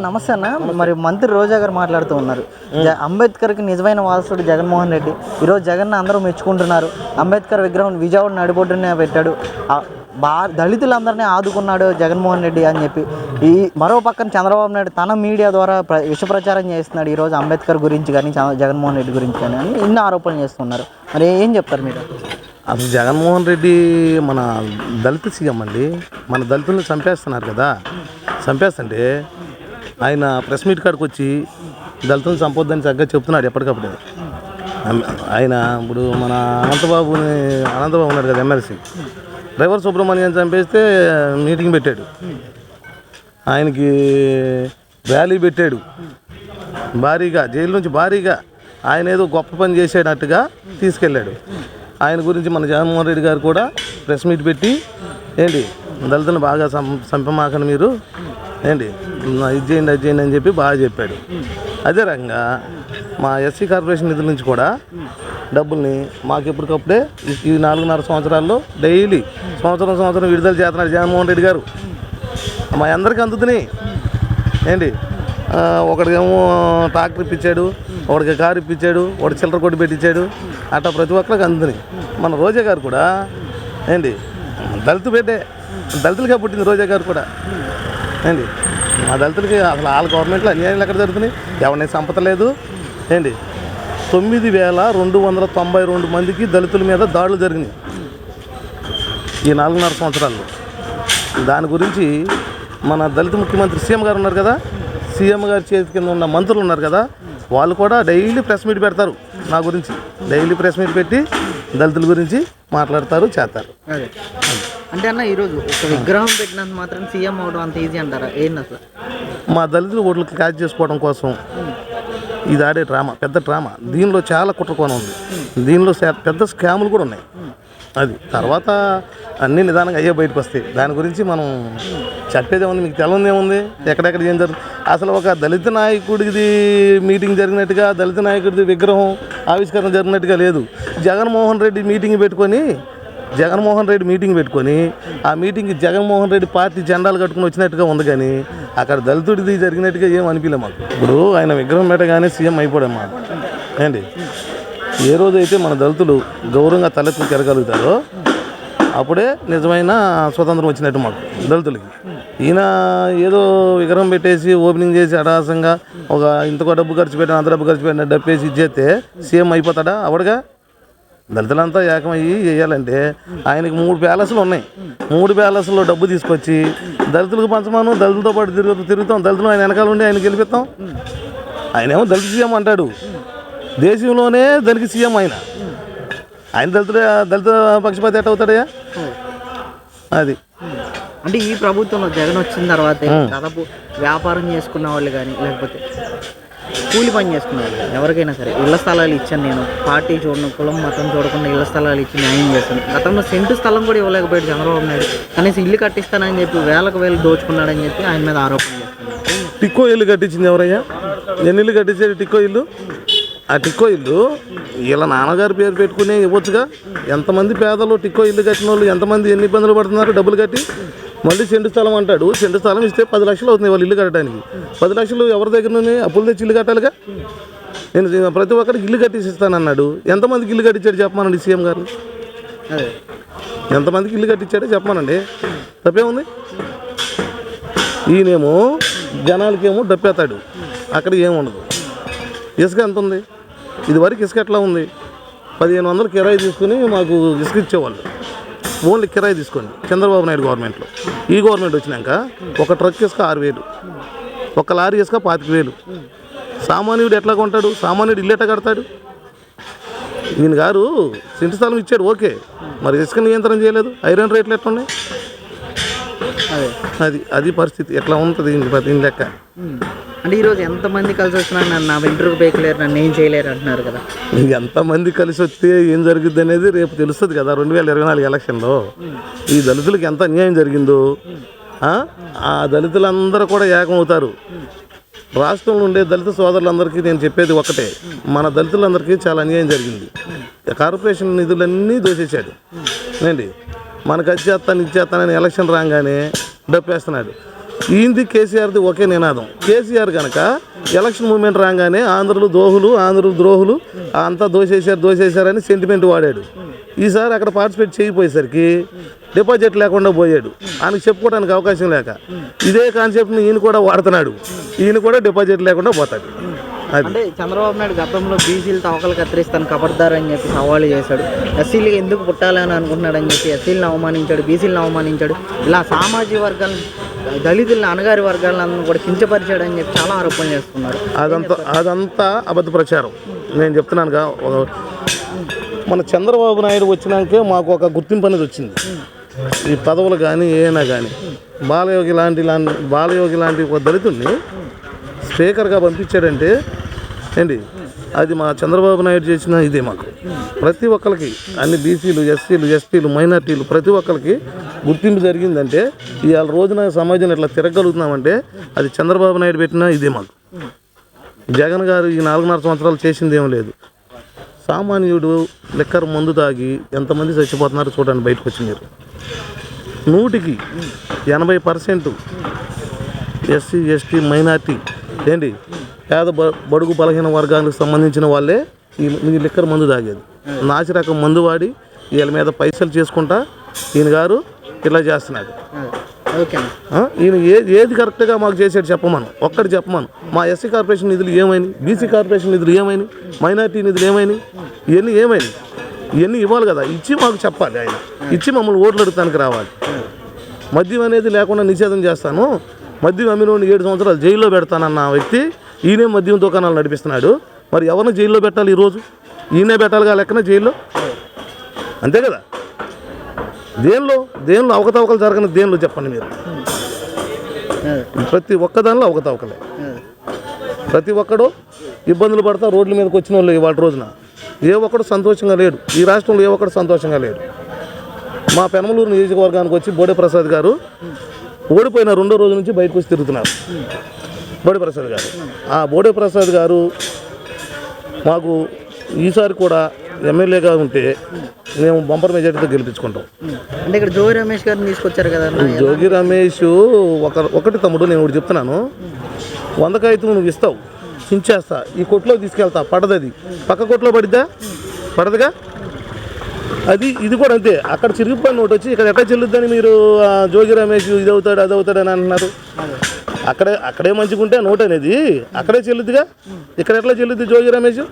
నమస్తే అన్న. మరి మంత్రి రోజా గారు మాట్లాడుతూ ఉన్నారు. జ- అంబేద్కర్కి నిజమైన వారసుడు జగన్మోహన్ రెడ్డి. ఈరోజు జగన్ అందరూ మెచ్చుకుంటున్నారు. అంబేద్కర్ విగ్రహం విజయవాడ నడిబొడ్డునే పెట్టాడు. బా దళితులందరినీ ఆదుకున్నాడు జగన్మోహన్ రెడ్డి అని చెప్పి. ఈ మరో పక్కన చంద్రబాబు నాయుడు తన మీడియా ద్వారా ప్ర విష ప్రచారం చేస్తున్నాడు ఈరోజు అంబేద్కర్ గురించి కానీ చ- జగన్మోహన్ రెడ్డి గురించి కానీ అని ఇన్ని ఆరోపణలు చేస్తున్నారు. మరి ఏం చెప్తారు మీరు? అసలు జగన్మోహన్ రెడ్డి మన దళిత సీఎం అండి. మన దళితులను చంపేస్తున్నారు కదా. చంపేస్తుంటే ఆయన ప్రెస్ మీట్ కాడికి వచ్చి దళితులను చంపొద్దని చక్కగా చెప్తున్నాడు ఎప్పటికప్పుడు. ఆయన ఇప్పుడు మన అనంతబాబుని అనంతబాబు ఉన్నాడు కదా ఎమ్మెల్సీ. డ్రైవర్ సుబ్రహ్మణ్యం చంపేస్తే మీటింగ్ పెట్టాడు. ఆయనకి ర్యాలీ పెట్టాడు. భారీగా జైలు నుంచి భారీగా ఆయన ఏదో గొప్ప పని చేసేటట్టుగా తీసుకెళ్ళాడు. ఆయన గురించి మన జగన్మోహన్ రెడ్డి గారు కూడా ప్రెస్ మీట్ పెట్టి ఏంటి దళితులను బాగా సం చంపమాకండి మీరు. ఏంటి? నా ఇది చేయండి అది చేయండి అని చెప్పి బాగా చెప్పాడు. అదే రకంగా మా ఎస్సీ కార్పొరేషన్ నిధుల నుంచి కూడా డబ్బుల్ని మాకు ఎప్పటికప్పుడే ఈ- నాలుగున్నర సంవత్సరాల్లో డైలీ సంవత్సరం సంవత్సరం విడుదల చేస్తున్నారు జగన్మోహన్ రెడ్డి గారు. మా అందరికీ అందుతున్నాయి. ఏంటి? ఒకడికేమో ట్రాక్టర్ ఇప్పించాడు ఒకడికి కారు ఇప్పించాడు ఒకటి చిల్లర కొట్టి పెట్టించాడు. అట్లా ప్రతి ఒక్కరికి అందుతున్నాయి. మన రోజా గారు కూడా ఏంటి? దళిత బిడ్డే దళితులుగా పుట్టింది రోజా గారు కూడా. ఏంటి? మా దళితులకి అసలు వాళ్ళ గవర్నమెంట్లో అన్యాయాలు ఎక్కడ జరుగుతున్నాయి? ఎవరిని సంపద లేదు ఏంటి? తొమ్మిది వేల రెండు వందల తొంభై రెండు మందికి దళితుల మీద దాడులు జరిగినాయి. ఈ నాలుగున్నర సంవత్సరాల్లో. దాని గురించి మన దళిత ముఖ్యమంత్రి సీఎం గారు ఉన్నారు కదా? సీఎం గారి చేతి కింద ఉన్న మంత్రులు ఉన్నారు కదా? వాళ్ళు కూడా డైలీ ప్రెస్ మీట్ పెడతారు నా గురించి. డైలీ ప్రెస్ మీట్ పెట్టి దళితుల గురించి మాట్లాడతారు చేస్తారు. అదే. అంటే అన్న ఈరోజు ఒక విగ్రహం పెట్టినంత మాత్రం సీఎం అవడం అంత ఈజీ అంటారా? ఏంటి అసలు? మా దళితుల ఓట్లు క్యాచ్ చేసుకోవడం కోసం ఇది ఆడే డ్రామా పెద్ద డ్రామా. దీనిలో చాలా కుట్రకోణం ఉంది. దీనిలో పెద్ద స్కాములు కూడా ఉన్నాయి. అది తర్వాత అన్ని నిదానంగా అయ్యే బయటకు వస్తాయి. దాని గురించి మనం చెప్పేది ఏముంది మీకు తెలంది ఏముంది ఎక్కడెక్కడ ఏం జరుగుతుంది? అసలు ఒక దళిత నాయకుడిది మీటింగ్ జరిగినట్టుగా దళిత నాయకుడిది విగ్రహం ఆవిష్కరణ జరిగినట్టుగా లేదు. జగన్మోహన్ రెడ్డి మీటింగ్ పెట్టుకొని జగన్మోహన్ రెడ్డి మీటింగ్ పెట్టుకొని ఆ మీటింగ్కి జగన్మోహన్ రెడ్డి పార్టీ జెండాలు కట్టుకుని వచ్చినట్టుగా ఉంది కానీ అక్కడ దళితుడిది జరిగినట్టుగా ఏం అనిపించలే మాకు. ఇప్పుడు ఆయన విగ్రహం పెట్టగానే సీఎం అయిపోయామ్మా ఏంటి? ఏ రోజైతే మన దళితులు గౌరవంగా తలెత్తుకు తిరగలుగుతారో అప్పుడే నిజమైన స్వతంత్రం వచ్చినట్టు మాకు దళితులకి. ఈయన ఏదో విగ్రహం పెట్టేసి ఓపెనింగ్ చేసి అడాసంగా ఒక ఇంతకో డబ్బు ఖర్చు పెట్టిన అంత డబ్బు ఖర్చు పెట్టిన డబ్బేసి ఇచ్చేస్తే సీఎం అయిపోతాడా? అవడగా దళితులంతా ఏకమయ్యి చేయాలంటే ఆయనకి మూడు ప్యాలెస్లు ఉన్నాయి. మూడు ప్యాలెస్లో డబ్బు తీసుకొచ్చి దళితులకు పంచమాను దళితులతో పాటు తిరుగుతూ తిరుగుతాం. దళితులు ఆయన వెనకాల ఉండి ఆయన గెలిపిస్తాం. ఆయన ఏమో దళిత సీఎం అంటాడు. దేశంలోనే దళిత సీఎం ఆయన. ఆయన దళితుడ దళిత పక్షపాతి ఎట్ట అవుతాడయ్యా? అది. అంటే ఈ ప్రభుత్వంలో జగన్ వచ్చిన తర్వాత దాదాపు వ్యాపారం చేసుకున్న వాళ్ళు కానీ లేకపోతే కూలి పని చేసుకున్నారు ఎవరికైనా సరే. ఇళ్ళ స్థలాలు ఇచ్చాను నేను. పార్టీ చూడను కులం మతం చూడకుండా ఇళ్ళ స్థలాలు ఇచ్చి న్యాయం చేశాను. గతంలో సెంటు స్థలం కూడా ఇవ్వలేకపోయాడు చంద్రబాబు నాయుడు. కనీసం ఇల్లు కట్టిస్తానని చెప్పి వేలకు వేలు దోచుకున్నాడని చెప్పి ఆయన మీద ఆరోపణ చేస్తున్నారు టిక్కో ఇల్లు కట్టించింది ఎవరయ్యా? ఎన్ని ఇల్లు కట్టించాడు టిక్కో ఇల్లు? ఆ టిక్కో ఇల్లు వీళ్ళ నాన్నగారి పేరు పెట్టుకునే ఇవ్వచ్చుగా. ఎంతమంది పేదలు టిక్కో ఇల్లు కట్టిన వాళ్ళు ఎంతమంది ఎన్ని ఇబ్బందులు పడుతున్నారు డబ్బులు కట్టి? మళ్ళీ సెంటు స్థలం అంటాడు. సెంటు స్థలం ఇస్తే పది లక్షలు అవుతుంది వాళ్ళు ఇల్లు కట్టడానికి. పది లక్షలు ఎవరి దగ్గర నుండి అప్పులు తెచ్చి ఇల్లు కట్టాలిగా? నేను ప్రతి ఒక్కరికి ఇల్లు కట్టిసి ఇస్తానన్నాడు ఎంతమందికి ఇల్లు కట్టించాడు చెప్పమానండి సీఎం గారు? ఎంతమందికి ఇల్లు కట్టించాడో చెప్పమానండి. తప్పేముంది? ఈయనేమో జనాలకేమో డప్పేస్తాడు. అక్కడ ఏముండదు. ఇసుక ఎంత ఉంది? ఇది వరకు ఇసుక ఎట్లా ఉంది? పదిహేను వందలు కిరాయి తీసుకుని మాకు ఇసుక ఇచ్చేవాళ్ళు. ఓన్లీ కిరాయి తీసుకోండి. చంద్రబాబు నాయుడు గవర్నమెంట్లో. ఈ గవర్నమెంట్ వచ్చినాక ఒక ట్రక్ ఇసుక ఆరు వేలు ఒక లారీ ఇసుక పాతిక వేలు. సామాన్యుడు ఎట్లా కొంటాడు? సామాన్యుడు ఇల్లు ఎట్లా కడతాడు? ఈయన గారు సింటి స్థలం ఇచ్చాడు ఓకే. మరి ఇసుక నియంత్రణ చేయలేదు. ఐరన్ రేట్లు ఎట్లా ఉన్నాయి అదే అది పరిస్థితి. ఎట్లా ఉంటుంది? దీని లెక్క. అంటే ఈరోజు ఎంతమంది కలిసి వచ్చినా నన్ను నా ఇంటర్వ్యూ బేకలేరు నన్ను ఏం చేయలేరు అంటున్నారు కదా. ఎంతమంది కలిసి వస్తే ఏం జరుగుద్ది అనేది రేపు తెలుస్తుంది కదా రెండు వేల ఇరవై నాలుగు ఎలక్షన్లో. ఈ దళితులకు ఎంత అన్యాయం జరిగిందో ఆ? దళితులందరూ కూడా ఏకమవుతారు రాష్ట్రంలో ఉండే దళిత సోదరులందరికీ నేను చెప్పేది ఒకటే మన దళితులందరికీ చాలా అన్యాయం జరిగింది. కార్పొరేషన్ నిధులన్నీ దోసేశాడు. ఏంటి? మనకు అది చేస్తాను ఇది చేస్తానని ఎలక్షన్ రాగానే డప్పేస్తున్నాడు ఈయనది కేసీఆర్ది ఒకే నినాదం. కేసీఆర్ కనుక ఎలక్షన్ మూమెంట్ రాగానే ఆంధ్రులు దోహులు ఆంధ్రులు ద్రోహులు అంతా దోసేశారు దోసేశారని సెంటిమెంట్ వాడాడు. ఈసారి అక్కడ పార్టిసిపేట్ చేయకపోయేసరికి డిపాజిట్ లేకుండా పోయాడు. ఆయనకు చెప్పుకోవడానికి అవకాశం లేక. ఇదే కాన్సెప్ట్ని ఈయన కూడా వాడుతున్నాడు. ఈయన కూడా డిపాజిట్ లేకుండా పోతాడు. అంటే చంద్రబాబు నాయుడు గతంలో బీసీలు తవకలు కత్తిరిస్తాను కబడ్దారు అని చెప్పి సవాళ్ళు చేశాడు. ఎస్సీలు ఎందుకు పుట్టాలని అనుకుంటున్నాడు అని చెప్పి ఎస్సీలను అవమానించాడు బీసీలను అవమానించాడు. ఇలా సామాజిక వర్గాలను దళితులను అనగారి వర్గాలను కూడా కించపరిచాడు అని చెప్పి చాలా ఆరోపణ చేస్తున్నారు. అదంతా అదంతా అబద్ధ ప్రచారం నేను చెప్తున్నానుగా ఒక- మన చంద్రబాబు నాయుడు వచ్చినాకే మాకు ఒక గుర్తింపు అనేది వచ్చింది. ఈ పదవులు కానీ ఏమైనా కానీ బాలయోగి లాంటి లాంటి బాలయోగి లాంటి ఒక దళితుడిని స్పీకర్గా పంపించాడంటే ఏంటి? అది మా చంద్రబాబు నాయుడు చేసిన ఇదే మాకు. ప్రతి ఒక్కరికి అన్ని బీసీలు ఎస్సీలు ఎస్టీలు మైనార్టీలు ప్రతి ఒక్కరికి గుర్తింపు జరిగిందంటే ఇవాళ రోజున సమాజం ఇట్లా తిరగలుగుతున్నామంటే అది చంద్రబాబు నాయుడు పెట్టిన ఇదే మాకు. జగన్ గారు ఈ నాలుగున్నర సంవత్సరాలు చేసింది ఏం లేదు. సామాన్యుడు లిక్కర్ మందు తాగి ఎంతమంది చచ్చిపోతున్నారో చూడండి బయటకు వచ్చి మీరు. నూటికి ఎనభై పర్సెంట్ ఎస్సీ ఎస్టీ మైనార్టీ ఏంటి? పేద బడుగు బలహీన వర్గాలకు సంబంధించిన వాళ్ళే ఈ లిక్కర్ మందు తాగేది. నాసి రకం మందు వాడి వీళ్ళ మీద పైసలు చేసుకుంటా ఈయన గారు ఇలా చేస్తున్నాడు? ఈయన ఏది ఏది కరెక్ట్గా మాకు చేసాడు చెప్పమను. ఒక్కటి చెప్పమను. మా ఎస్సీ కార్పొరేషన్ నిధులు ఏమైనాయి? బీసీ కార్పొరేషన్ నిధులు ఏమైనాయి? మైనార్టీ నిధులు ఏమైనాయి? ఇవన్నీ ఏమైనాయి? ఇవన్నీ ఇవ్వాలి కదా. ఇచ్చి మాకు చెప్పాలి ఆయన. ఇచ్చి మమ్మల్ని ఓట్లు అడుగుతానికి రావాలి. మద్యం అనేది లేకుండా నిషేధం చేస్తాను. మద్యం అమ్మినోడిని ఏడు సంవత్సరాలు జైల్లో పెడతానన్న వ్యక్తి ఈయనే మద్యం దుకాణాలు నడిపిస్తున్నాడు. మరి ఎవరిని జైల్లో పెట్టాలి ఈరోజు? ఈయనే పెట్టాలిగా లెక్కన జైల్లో? అంతే కదా? దేనిలో? దేనిలో అవకతవకలు జరగని దేనిలో చెప్పండి మీరు? ప్రతి ఒక్కదానిలో అవకతవకలే. ప్రతి ఒక్కడు ఇబ్బందులు పడతా రోడ్ల మీదకి వచ్చిన వాళ్ళు ఇవాళ రోజున. ఏ ఒక్కడు సంతోషంగా లేడు. ఈ రాష్ట్రంలో ఏ ఒక్కడు సంతోషంగా లేడు. మా పెనమలూరు నియోజకవర్గానికి వచ్చి బోడే ప్రసాద్ గారు ఓడిపోయిన రెండో రోజు నుంచి బయటకు వచ్చి తిరుగుతున్నారు. బోడే ప్రసాద్ గారు. ఆ బోడే ప్రసాద్ గారు మాకు ఈసారి కూడా ఎమ్మెల్యేగా ఉంటే మేము బంపర్ మెజార్టీతో గెలిపించుకుంటాం. అంటే ఇక్కడ జోగి రమేష్ గారిని తీసుకొచ్చారు కదా. జోగి రమేష్ ఒక ఒకటి తమ్ముడు నేను ఒకటి చెప్తున్నాను. వంద కాగితం నువ్వు ఇస్తావు చించేస్తా ఈ కొట్లో తీసుకెళ్తా పడదది. పక్క కొట్లో పడిద్దా? పడదుగా? అది ఇది కూడా అంతే. అక్కడ చిరిగిపోయిన నోటు వచ్చి ఇక్కడ ఎక్కడ చెల్లుద్దని మీరు జోగి రమేష్ ఇది అవుతాడు అది అవుతాడు అని అంటున్నారు. అక్కడే అక్కడే మంచిగా ఉంటే నోట్ అనేది అక్కడే చెల్లుద్దిగా? ఇక్కడ ఎట్లా చెల్లుద్ది జోగి రమేష్?